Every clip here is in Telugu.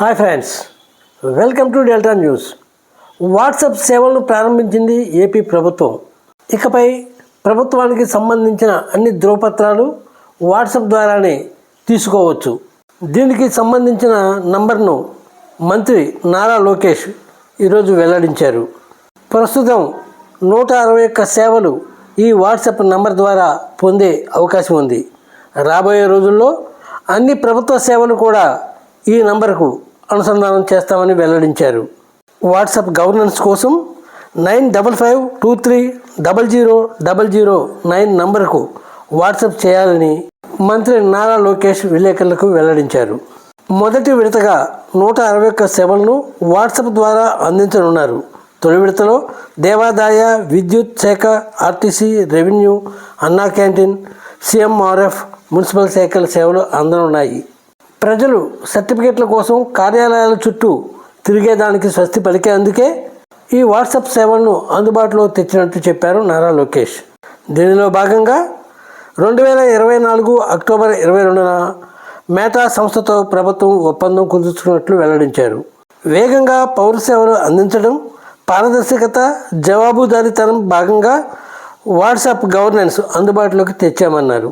Hi friends welcome to delta news. WhatsApp సేవలను ప్రారంభించింది ఏపీ ప్రభుత్వం. ఇకపై ప్రభుత్వానికి సంబంధించిన అన్ని ధృవపత్రాలు వాట్సాప్ ద్వారానే తీసుకోవచ్చు. దీనికి సంబంధించిన నంబర్ను మంత్రి నారా లోకేష్ ఈరోజు వెల్లడించారు. ప్రస్తుతం నూట అరవై ఒక్క సేవలు ఈ వాట్సాప్ నంబర్ ద్వారా పొందే అవకాశం ఉంది. రాబోయే రోజుల్లో అన్ని ప్రభుత్వ సేవలు కూడా ఈ నంబర్కు అనుసంధానం చేస్తామని వెల్లడించారు. వాట్సాప్ గవర్నెన్స్ కోసం nine double five two three double zero double zero nine నంబర్కు వాట్సాప్ చేయాలని మంత్రి నారా లోకేష్ విలేకరులకు వెల్లడించారు. మొదటి విడతగా నూట అరవై ఒక్క సేవలను వాట్సాప్ ద్వారా అందించనున్నారు. తొలి విడతలో దేవాదాయ విద్యుత్ శాఖ RTC revenue Anna canteen CMRF municipal శాఖల సేవలు అందనున్నాయి. ప్రజలు సర్టిఫికెట్ల కోసం కార్యాలయాల చుట్టూ తిరిగేదానికి స్వస్తి పలికేందుకే ఈ వాట్సాప్ సేవలను అందుబాటులో తెచ్చినట్టు చెప్పారు నారా లోకేష్. దీనిలో భాగంగా రెండు వేల ఇరవై నాలుగు అక్టోబర్ ఇరవై రెండున మేటా సంస్థతో ప్రభుత్వం ఒప్పందం కుదుర్చుకున్నట్లు వెల్లడించారు. వేగంగా పౌర సేవలు అందించడం పారదర్శకత జవాబుదారీతనం భాగంగా వాట్సాప్ గవర్నెన్స్ అందుబాటులోకి తెచ్చామన్నారు.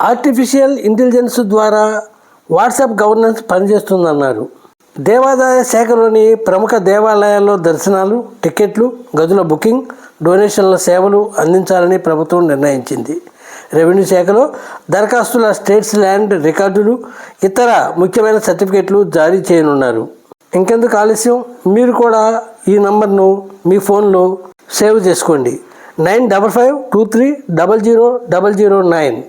ఆర్టిఫిషియల్ ఇంటెలిజెన్స్ ద్వారా వాట్సాప్ గవర్నెన్స్ పనిచేస్తుందన్నారు. దేవాదాయ శాఖలోని ప్రముఖ దేవాలయాల్లో దర్శనాలు టికెట్లు గదుల బుకింగ్ డొనేషన్ల సేవలు అందించాలని ప్రభుత్వం నిర్ణయించింది. రెవెన్యూ శాఖలో దరఖాస్తుల స్టేట్స్ ల్యాండ్ రికార్డులు ఇతర ముఖ్యమైన సర్టిఫికెట్లు జారీ చేయనున్నారు. ఇంకెందుకు ఆలస్యం? మీరు కూడా ఈ నంబర్ను మీ ఫోన్లో సేవ్ చేసుకోండి. Nine double five two three double zero double zero nine.